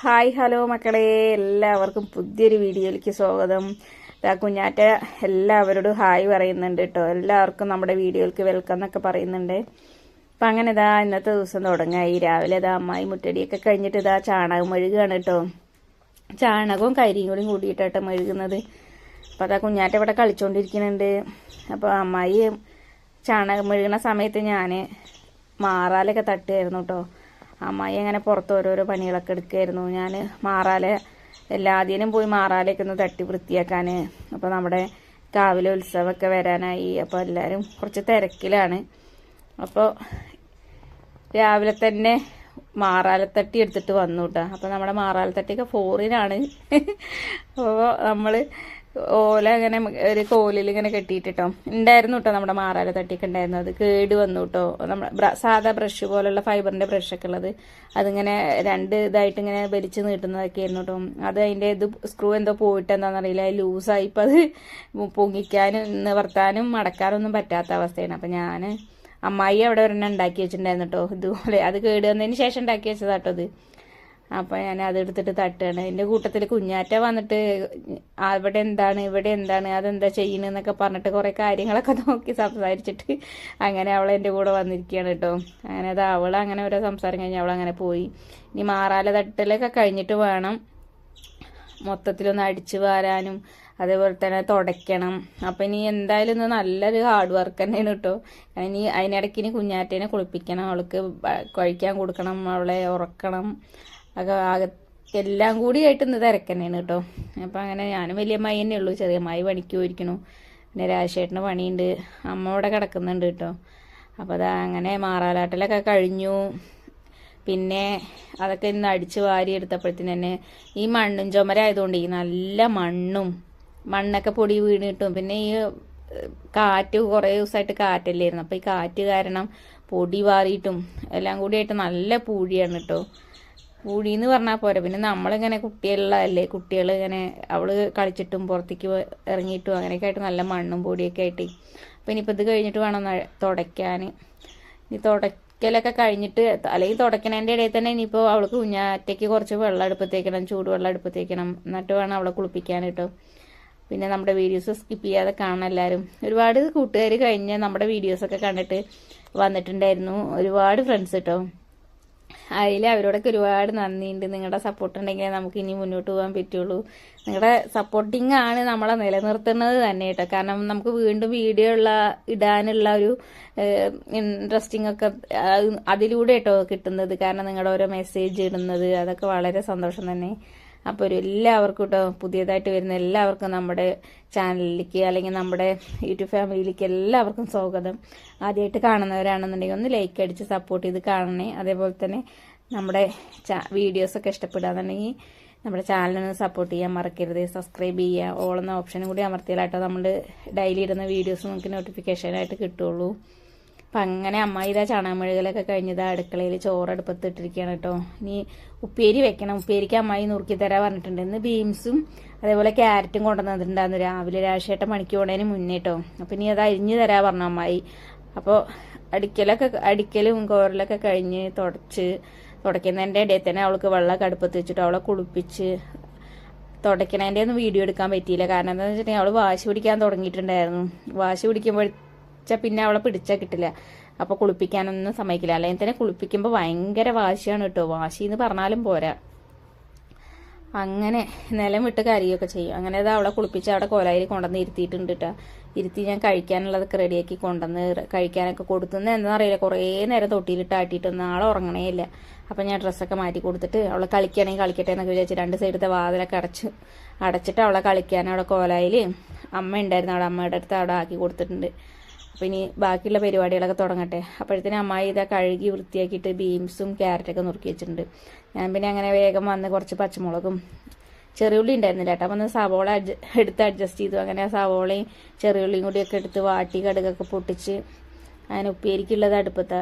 Hi hello മക്കളെ. എല്ലാവർക്കും പുതിയൊരു വീഡിയോയിലേക്ക് സ്വാഗതം. കുഞ്ഞാറ്റ എല്ലാവരോടും ഹായ് പറയുന്നുണ്ട് കേട്ടോ. എല്ലാവർക്കും നമ്മുടെ വീഡിയോയിലേക്ക് വെൽക്കം എന്നൊക്കെ പറയുന്നുണ്ട്. അപ്പം അങ്ങനെ ഇതാ ഇന്നത്തെ ദിവസം തുടങ്ങായി. രാവിലെ ഇതാ അമ്മായി മുറ്റടിയൊക്കെ കഴിഞ്ഞിട്ട് ഇതാ ചാണകം മെഴുകുകയാണ് കേട്ടോ. ചാണകവും കരിയും കൂടി കൂടിയിട്ടാട്ടോ മെഴുകുന്നത്. അപ്പം അതാ കുഞ്ഞാറ്റ ഇവിടെ കളിച്ചുകൊണ്ടിരിക്കുന്നുണ്ട് അപ്പോൾ അമ്മായി ചാണകം മെഴുകുന്ന സമയത്ത് ഞാൻ മാറാലൊക്കെ തട്ടുമായിരുന്നു കേട്ടോ. അമ്മായി അങ്ങനെ പുറത്ത് ഓരോരോ പണികളൊക്കെ എടുക്കുമായിരുന്നു ഞാൻ മാറാല എല്ലാതിനും പോയി മാറാലയൊക്കെ ഒന്ന് തട്ടി വൃത്തിയാക്കാൻ അപ്പോൾ നമ്മുടെ കാവിലെ ഉത്സവമൊക്കെ വരാനായി. അപ്പോൾ എല്ലാവരും കുറച്ച് തിരക്കിലാണ്. അപ്പോൾ രാവിലെ തന്നെ മാറാലത്തട്ടി എടുത്തിട്ട് വന്നു കേട്ടോ അപ്പോൾ നമ്മുടെ മാറാലത്തട്ടിയൊക്കെ ഫോറിനാണ് അപ്പോൾ നമ്മൾ ഓല ഇങ്ങനെ ഒരു കോലിൽ ഇങ്ങനെ കെട്ടിയിട്ടോ ഉണ്ടായിരുന്നു കേട്ടോ നമ്മുടെ മാറാല തട്ടിയൊക്കെ ഉണ്ടായിരുന്നു അത് കേട് വന്നു കേട്ടോ നമ്മുടെ സാധാ ബ്രഷ് പോലുള്ള ഫൈബറിന്റെ ബ്രഷൊക്കെ ഉള്ളത് അതിങ്ങനെ രണ്ട് ഇതായിട്ട് ഇങ്ങനെ വലിച്ചു നീട്ടുന്നതൊക്കെ ആയിരുന്നു കേട്ടോ അത് അതിന്റെ ഇത് സ്ക്രൂ എന്തോ പോയിട്ട് എന്താണെന്നറിയില്ല അത് ലൂസായി ഇപ്പം അത് പൊങ്ങിക്കാനും നിവർത്താനും മടക്കാനൊന്നും പറ്റാത്ത അവസ്ഥയാണ്. അപ്പം ഞാൻ അമ്മായി അവിടെ ഒരെണ്ണം ഉണ്ടാക്കി വെച്ചിട്ടുണ്ടായിരുന്നു കേട്ടോ ഇതുപോലെ അത് കേട് വന്നതിന് ശേഷം ഉണ്ടാക്കി വെച്ചതാട്ടോ ഇത്. അപ്പം ഞാൻ അതെടുത്തിട്ട് തട്ടുകയാണ്. എന്റെ കൂട്ടത്തിൽ കുഞ്ഞാറ്റ വന്നിട്ട് അവിടെ എന്താണ്? ഇവിടെ എന്താണ്? അതെന്താ ചെയ്യണെന്നൊക്കെ പറഞ്ഞിട്ട് കുറേ കാര്യങ്ങളൊക്കെ നോക്കി സംസാരിച്ചിട്ട് അങ്ങനെ അവൾ എന്റെ കൂടെ വന്നിരിക്കുകയാണ് കേട്ടോ അങ്ങനെ അത് അവൾ അങ്ങനെ ഓരോ സംസാരം കഴിഞ്ഞ് അവൾ അങ്ങനെ പോയി. ഇനി മാറാല തട്ടലൊക്കെ കഴിഞ്ഞിട്ട് വേണം. മൊത്തത്തിലൊന്ന് അടിച്ചു വാരാനും അതേപോലെ തന്നെ തുടയ്ക്കണം. അപ്പം ഇനി എന്തായാലും ഇന്ന് നല്ലൊരു ഹാർഡ് വർക്ക് തന്നെയാണ് കേട്ടോ ഇനി അതിനിടയ്ക്ക് ഇനി കുഞ്ഞാറ്റേനെ കുളിപ്പിക്കണം. അവൾക്ക് കഴിക്കാൻ കൊടുക്കണം അവളെ ഉറക്കണം. ആകെ എല്ലാം കൂടി ആയിട്ട് ഇന്ന് തിരക്കന്നെയാണ് കേട്ടോ. അപ്പം അങ്ങനെ ഞാനും വലിയ മൈ തന്നെ ഉള്ളൂ ചെറിയ മൈ പണിക്ക് പോയിരിക്കണു പിന്നെ രാജേട്ടന് പണിയുണ്ട്. അമ്മ അവിടെ കിടക്കുന്നുണ്ട് കേട്ടോ. അപ്പോൾ അതാ അങ്ങനെ മാറാലാട്ടലൊക്കെ കഴിഞ്ഞു. പിന്നെ അതൊക്കെ ഇന്ന് അടിച്ച് വാരി എടുത്തപ്പോഴത്തേന് തന്നെ ഈ മണ്ണും ചുമര ആയതുകൊണ്ട് ഈ നല്ല മണ്ണും മണ്ണൊക്കെ പൊടി വീണ് കിട്ടും. പിന്നെ ഈ കാറ്റ് കുറേ ദിവസമായിട്ട് കാറ്റല്ലായിരുന്നു. അപ്പോൾ ഈ കാറ്റ് കാരണം പൊടി വാറിയിട്ടും എല്ലാം കൂടിയായിട്ട് നല്ല പൂഴിയാണ് കേട്ടോ. പൂഴി എന്ന് പറഞ്ഞാൽ പോരാ. പിന്നെ നമ്മളിങ്ങനെ കുട്ടികളിലല്ലേ കുട്ടികൾ ഇങ്ങനെ അവൾ കളിച്ചിട്ടും പുറത്തേക്ക് ഇറങ്ങിയിട്ടും അങ്ങനെയൊക്കെ ആയിട്ട് നല്ല മണ്ണും പൊടിയൊക്കെ ആയിട്ട്. അപ്പം ഇനിയിപ്പോൾ ഇത് കഴിഞ്ഞിട്ട് വേണം തുടയ്ക്കാൻ ഇനി തുടയ്ക്കലൊക്കെ കഴിഞ്ഞിട്ട് അല്ലെങ്കിൽ തുടയ്ക്കണതിന്റെ ഇടയിൽ തന്നെ ഇനിയിപ്പോൾ അവൾക്ക് കുഞ്ഞാറ്റയ്ക്ക് കുറച്ച് വെള്ളം അടുപ്പത്തേക്കണം ചൂടുവെള്ളം അടുപ്പത്തേക്കണം. എന്നിട്ട് വേണം അവളെ കുളിപ്പിക്കാൻ കേട്ടോ പിന്നെ നമ്മുടെ വീഡിയോസ് സ്കിപ്പ് ചെയ്യാതെ കാണണം എല്ലാവരും ഒരുപാട് കൂട്ടുകാർ കഴിഞ്ഞ് നമ്മുടെ വീഡിയോസൊക്കെ കണ്ടിട്ട് വന്നിട്ടുണ്ടായിരുന്നു. ഒരുപാട് ഫ്രണ്ട്സ് കേട്ടോ അതിൽ അവരോടൊക്കെ ഒരുപാട് നന്ദിയുണ്ട്. നിങ്ങളുടെ സപ്പോർട്ട് ഉണ്ടെങ്കിലേ നമുക്ക് ഇനി മുന്നോട്ട് പോകാൻ പറ്റുള്ളൂ. നിങ്ങളുടെ സപ്പോർട്ടിങ് ആണ് നമ്മളെ നിലനിർത്തുന്നത് തന്നെ കേട്ടോ. കാരണം നമുക്ക് വീണ്ടും വീഡിയോ ഉള്ള ഇടാനുള്ള ഒരു ഇൻട്രസ്റ്റിംഗ് ഒക്കെ അതിലൂടെ കേട്ടോ കിട്ടുന്നത്. കാരണം നിങ്ങളുടെ ഓരോ മെസ്സേജ് ഇടുന്നത്. അതൊക്കെ വളരെ സന്തോഷം തന്നെ. അപ്പോൾ എല്ലാവർക്കും കേട്ടോ പുതിയതായിട്ട് വരുന്ന എല്ലാവർക്കും നമ്മുടെ ചാനലിലേക്ക് അല്ലെങ്കിൽ നമ്മുടെ യൂട്യൂബ് ഫാമിലിയിലേക്ക് എല്ലാവർക്കും സ്വാഗതം. ആദ്യമായിട്ട് കാണുന്നവരാണെന്നുണ്ടെങ്കിൽ ഒന്ന് ലൈക്ക് അടിച്ച് സപ്പോർട്ട് ചെയ്ത് കാണണേ. അതേപോലെ തന്നെ നമ്മുടെ വീഡിയോസൊക്കെ ഇഷ്ടപ്പെടുകയാണെന്നുണ്ടെങ്കിൽ നമ്മുടെ ചാനലിനെ സപ്പോർട്ട് ചെയ്യാൻ മറക്കരുത്. സബ്സ്ക്രൈബ് ചെയ്യുക. ഓൾ എന്ന ഓപ്ഷനും കൂടി അമർത്തിയാലാട്ടോ നമ്മൾ ഡെയിലി ഇടുന്ന വീഡിയോസ് നമുക്ക് നോട്ടിഫിക്കേഷനായിട്ട് കിട്ടുള്ളൂ അപ്പം അങ്ങനെ അമ്മായി ഇതാ ചാണകമെഴുകലൊക്കെ കഴിഞ്ഞത് അടുക്കളയിൽ ചോറടുപ്പത്ത് ഇട്ടിരിക്കുകയാണ് കേട്ടോ. ഇനി ഉപ്പേരി വെക്കണം. ഉപ്പേരിക്ക് അമ്മായി നുറുക്കി തരാൻ പറഞ്ഞിട്ടുണ്ട്. ഇന്ന് ബീൻസും അതേപോലെ ക്യാരറ്റും കൊണ്ടുവന്നിട്ടുണ്ടായിരുന്നു രാവിലെ. രാശേട്ടൻ മണിക്ക് പോണേന് മുന്നേ കേട്ടോ. അപ്പം ഇനി അത് അരിഞ്ഞു തരാൻ പറഞ്ഞു അമ്മായി. അപ്പോൾ അടിക്കലൊക്കെ അടിക്കലും കോരലൊക്കെ കഴിഞ്ഞ് തുടച്ച് തുടയ്ക്കുന്നതിന്റെ ഇടയിൽ തന്നെ അവൾക്ക് വെള്ളമൊക്കെ അടുപ്പത്ത് വെച്ചിട്ട് അവളെ കുളിപ്പിച്ച് തുടയ്ക്കണതിന്റെ ഒന്നും വീഡിയോ എടുക്കാൻ പറ്റിയില്ല. കാരണം എന്താണെന്ന് വെച്ചിട്ടുണ്ടെങ്കിൽ അവൾ വാശി പിടിക്കാൻ തുടങ്ങിയിട്ടുണ്ടായിരുന്നു. വാശി പിടിക്കുമ്പോഴാ പിന്നെ അവളെ പിടിച്ചാൽ കിട്ടില്ല. അപ്പോൾ കുളിപ്പിക്കാനൊന്നും സമ്മതിക്കില്ല. അല്ലെങ്കിൽ തന്നെ കുളിപ്പിക്കുമ്പോൾ ഭയങ്കര വാശിയാണ് കേട്ടോ. വാശി എന്ന് പറഞ്ഞാലും പോരാ. അങ്ങനെ നിലം വിട്ട് കരിയൊക്കെ ചെയ്യും. അങ്ങനെ അത് അവളെ കുളിപ്പിച്ച് അവിടെ കോലായിൽ കൊണ്ടുവന്ന് ഇരുത്തിയിട്ടുണ്ട് കേട്ടോ. ഇരുത്തി ഞാൻ കഴിക്കാനുള്ളതൊക്കെ റെഡിയാക്കി കൊണ്ടുവന്ന് കഴിക്കാനൊക്കെ കൊടുത്തുനിന്ന് എന്താണെന്നറിയില്ല കുറേ നേരം തൊട്ടിയിലിട്ട് ആട്ടിയിട്ടൊന്നും ആളെ ഉറങ്ങണേ ഇല്ല. അപ്പം ഞാൻ ഡ്രസ്സൊക്കെ മാറ്റി കൊടുത്തിട്ട് അവളെ കളിക്കുകയാണെങ്കിൽ കളിക്കട്ടെ എന്നൊക്കെ വിചാരിച്ച് രണ്ട് സൈഡത്തെ വാതിലൊക്കെ അടച്ച് അടച്ചിട്ട് അവളെ കളിക്കാൻ അവിടെ കോലായിൽ അമ്മ ഉണ്ടായിരുന്നു. അവിടെ അമ്മയുടെ അടുത്ത് അവിടെ ആക്കി കൊടുത്തിട്ടുണ്ട്. അപ്പോൾ ഇനി ബാക്കിയുള്ള പരിപാടികളൊക്കെ തുടങ്ങട്ടെ. അപ്പോഴത്തേനും അമ്മായി ഇതാ കഴുകി വൃത്തിയാക്കിയിട്ട് ബീൻസും ക്യാരറ്റൊക്കെ നുറുക്കി വെച്ചിട്ടുണ്ട്. ഞാൻ പിന്നെ അങ്ങനെ വേഗം വന്ന് കുറച്ച് പച്ചമുളകും ചെറിയുള്ളി ഉണ്ടായിരുന്നില്ല കേട്ടോ. അപ്പം സവോള എടുത്ത് അഡ്ജസ്റ്റ് ചെയ്തു. അങ്ങനെ സവോളയും ചെറിയുള്ളിയും കൂടിയൊക്കെ എടുത്ത് വാട്ടി കടുകൊക്കെ പൊട്ടിച്ച് അങ്ങനെ ഉപ്പേരിക്കുള്ളത് അടുപ്പത്താ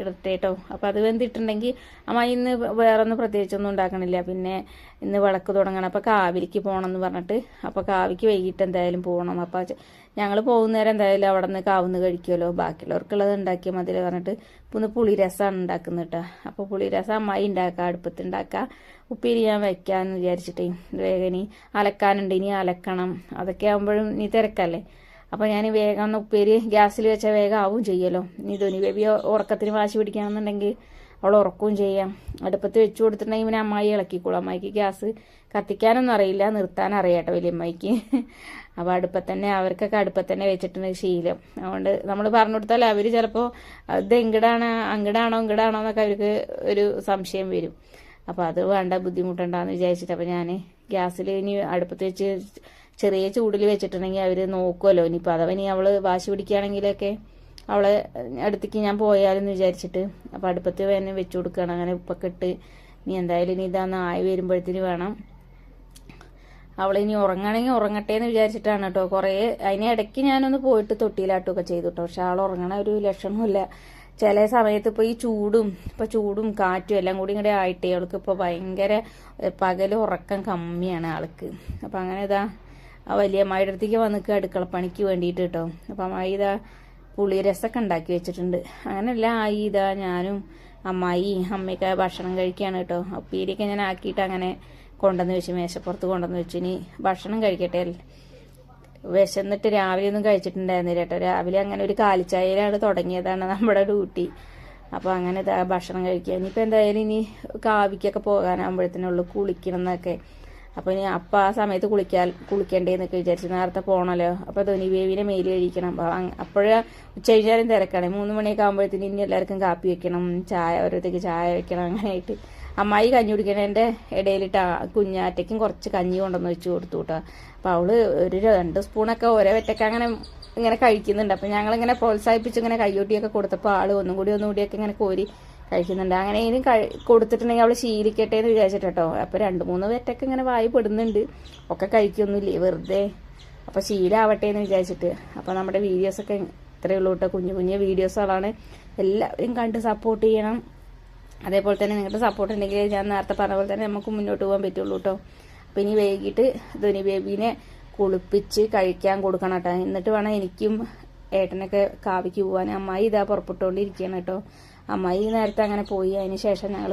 ഇടട്ടെ കേട്ടോ അപ്പോൾ അത് വെന്തിട്ടുണ്ടെങ്കിൽ അമ്മ ഇന്ന് വേറെ ഒന്നും പ്രത്യേകിച്ചൊന്നും ഉണ്ടാക്കണില്ല. പിന്നെ ഇന്ന് വിളക്ക് തുടങ്ങണം. അപ്പോൾ കാവിലിക്ക് പോകണം എന്ന് പറഞ്ഞിട്ട് അപ്പോൾ കാവിക്ക് വൈകിട്ട് എന്തായാലും പോകണം അപ്പോൾ ഞങ്ങൾ പോകുന്നേരം എന്തായാലും അവിടെ നിന്ന് കാവുന്ന് കഴിക്കുമല്ലോ ബാക്കിയുള്ളവർക്കുള്ളത് ഉണ്ടാക്കിയാൽ മതി പറഞ്ഞിട്ട് ഇപ്പം പുളിരസമാണ് ഉണ്ടാക്കുന്നത് കേട്ടോ അപ്പോൾ പുളിരസം അമ്മായി ഉണ്ടാക്കുക അടുപ്പത്ത് ഉണ്ടാക്കുക ഉപ്പേരി ഞാൻ വയ്ക്കാമെന്ന് വിചാരിച്ചിട്ടേ. വേഗം ഇനി അലക്കാനുണ്ട്. ഇനി അലക്കണം. അതൊക്കെ ആകുമ്പോഴും നീ തിരക്കല്ലേ? അപ്പോൾ ഞാൻ വേഗം ഒന്ന് ഉപ്പേരി ഗ്യാസിൽ വെച്ചാൽ വേഗം ആവും ചെയ്യലോ. ഇനി ധോനി ബേബി ഉറക്കത്തിന് വാശി പിടിക്കുകയാണെന്നുണ്ടെങ്കിൽ അവൾ ഉറക്കവും ചെയ്യാം. അടുപ്പത്ത് വെച്ച് കൊടുത്തിട്ടുണ്ടെങ്കിൽ പിന്നെ അമ്മായി ഇളക്കിക്കോളും. അമ്മായിക്ക് ഗ്യാസ് കത്തിക്കാനൊന്നും അറിയില്ല നിർത്താൻ അറിയാട്ടോ വലിയമ്മയ്ക്ക്. അപ്പോൾ അടുപ്പത്ത് തന്നെ അവർക്കൊക്കെ അടുപ്പത്ത് തന്നെ വെച്ചിട്ടുണ്ട് ശീലം. അതുകൊണ്ട് നമ്മൾ പറഞ്ഞു കൊടുത്താൽ അവർ ചിലപ്പോൾ ഇത് എങ്കിടാണ് അങ്കിടാണോ ഇങ്കിടാണോ എന്നൊക്കെ അവർക്ക് ഒരു സംശയം വരും. അപ്പോൾ അത് വേണ്ട ബുദ്ധിമുട്ടുണ്ടാന്ന് വിചാരിച്ചിട്ട് അപ്പോൾ ഞാൻ ഗ്യാസിൽ ഇനി അടുപ്പത്ത് വെച്ച് ചെറിയ ചൂടിൽ വെച്ചിട്ടുണ്ടെങ്കിൽ അവർ നോക്കുമല്ലോ ഇനിയിപ്പോൾ അഥവാ ഇനി അവൾ വാശി പിടിക്കുകയാണെങ്കിലൊക്കെ അവളെ അടുത്തേക്ക് ഞാൻ പോയാലെന്ന് വിചാരിച്ചിട്ട് അപ്പോൾ അടുപ്പത്ത് തന്നെ വെച്ചു കൊടുക്കുകയാണ്. അങ്ങനെ ഉപ്പൊക്കെ ഇട്ട് ഇനി എന്തായാലും ഇനി ഇതാന്ന് ആയി വരുമ്പോഴത്തേന് വേണം അവളിനി ഉറങ്ങണമെങ്കിൽ ഉറങ്ങട്ടെ എന്ന് വിചാരിച്ചിട്ടാണ് കേട്ടോ. കുറേ അതിന് ഇടയ്ക്ക് ഞാനൊന്ന് പോയിട്ട് തൊട്ടിയിലാട്ടുമൊക്കെ ചെയ്തു കേട്ടോ. പക്ഷെ ആൾ ഉറങ്ങണ ഒരു ലക്ഷണമില്ല ചില സമയത്ത് ഇപ്പോൾ ഈ ചൂടും ഇപ്പോൾ ചൂടും കാറ്റും എല്ലാം കൂടി ഇങ്ങനെ ആയിട്ടേ അവൾക്ക് ഇപ്പോൾ ഭയങ്കര പകൽ ഉറക്കം കമ്മിയാണ് ആൾക്ക്. അപ്പം അങ്ങനെ ഇതാ ആ വലിയ അമ്മായിയുടെ അടുത്തേക്ക് അടുക്കള പണിക്ക് വേണ്ടിയിട്ട് കേട്ടോ അപ്പം അമ്മായി ഇതാ പുളിരസമൊക്കെ ഉണ്ടാക്കി വെച്ചിട്ടുണ്ട്. അങ്ങനെയല്ല ആയി ഇതാ ഞാനും അമ്മായി അമ്മയൊക്കെ ഭക്ഷണം കഴിക്കുകയാണ് കേട്ടോ അപ്പീരിയൊക്കെ ഞാൻ ആക്കിയിട്ട് അങ്ങനെ കൊണ്ടുവന്ന് വെച്ച് മേശപ്പുറത്ത് കൊണ്ടുവന്ന് വെച്ച്. ഇനി ഭക്ഷണം കഴിക്കട്ടെ. വിശന്നിട്ട് രാവിലെ ഒന്നും കഴിച്ചിട്ടുണ്ടായിരുന്നില്ല കേട്ടോ രാവിലെ അങ്ങനെ ഒരു കാലിച്ചായയിലാണ് തുടങ്ങിയതാണ് നമ്മുടെ ഡ്യൂട്ടി. അപ്പോൾ അങ്ങനെ ഭക്ഷണം കഴിക്കുക. ഇനിയിപ്പോൾ എന്തായാലും ഇനി കാവിക്കൊക്കെ പോകാനാകുമ്പോഴത്തേനുള്ളൂ കുളിക്കണം എന്നൊക്കെ. അപ്പോൾ ഇനി അപ്പം ആ സമയത്ത് കുളിക്കാൻ കുളിക്കണ്ടേന്നൊക്കെ വിചാരിച്ചു നേരത്തെ പോകണമല്ലോ അപ്പോൾ ധോനി ബേബിനെ മെയിൽ കഴിക്കണം. അപ്പോഴേ ഉച്ച കഴിഞ്ഞാലും തിരക്കാണ്. മൂന്ന് മണിയൊക്കെ ആകുമ്പോഴത്തേന് ഇനി എല്ലാവർക്കും കാപ്പി വെക്കണം. ചായ ഓരോരുത്തേക്ക് ചായ വെക്കണം അങ്ങനെയായിട്ട് അമ്മായി കഞ്ഞി കുടിക്കണതിന്റെ ഇടയിലിട്ട് കുഞ്ഞാറ്റയ്ക്കും കുറച്ച് കഞ്ഞി കൊണ്ടുവന്ന് വെച്ച് കൊടുത്തു കേട്ടോ അപ്പോൾ അവൾ ഒരു രണ്ട് സ്പൂണൊക്കെ ഒരേ വെറ്റൊക്കെ അങ്ങനെ ഇങ്ങനെ കഴിക്കുന്നുണ്ട്. അപ്പം ഞങ്ങളിങ്ങനെ പ്രോത്സാഹിപ്പിച്ച് ഇങ്ങനെ കൈയോട്ടിയൊക്കെ കൊടുത്തപ്പോൾ ആൾ ഒന്നും കൂടി ഒന്നും കൂടിയൊക്കെ ഇങ്ങനെ കോരി കഴിക്കുന്നുണ്ട്. അങ്ങനെ ഇനി കൊടുത്തിട്ടുണ്ടെങ്കിൽ അവൾ ശീലിക്കട്ടെ എന്ന് വിചാരിച്ചിട്ടോ അപ്പൊ അപ്പോൾ രണ്ട് മൂന്ന് പേറ്റൊക്കെ ഇങ്ങനെ വായി പെടുന്നുണ്ട്. ഒക്കെ കഴിക്കൊന്നുമില്ലേ? വെറുതെ. അപ്പോൾ ശീലാവട്ടെ എന്ന് വിചാരിച്ചിട്ട്. അപ്പോൾ നമ്മുടെ വീഡിയോസൊക്കെ ഇത്രയേ ഉള്ളൂ കേട്ടോ. കുഞ്ഞു കുഞ്ഞു വീഡിയോസുകളാണ് എല്ലാവരും കണ്ട് സപ്പോർട്ട് ചെയ്യണം. അതേപോലെ തന്നെ നിങ്ങളുടെ സപ്പോർട്ട് ഉണ്ടെങ്കിൽ ഞാൻ നേരത്തെ പറഞ്ഞ പോലെ തന്നെ നമുക്ക് മുന്നോട്ട് പോകാൻ പറ്റുള്ളൂ കേട്ടോ. അപ്പോൾ ഇനി വൈകിട്ട് ധോനി ബേബീനെ കുളിപ്പിച്ച് കഴിക്കാൻ കൊടുക്കണം കേട്ടോ. എന്നിട്ട് വേണം എനിക്കും ഏട്ടനൊക്കെ കാവിക്ക് പോകാൻ അമ്മായി ഇതാ പുറപ്പെട്ടുകൊണ്ടിരിക്കുകയാണ് കേട്ടോ. അമ്മായി നേരത്തെ അങ്ങനെ പോയി. അതിന് ശേഷം ഞങ്ങൾ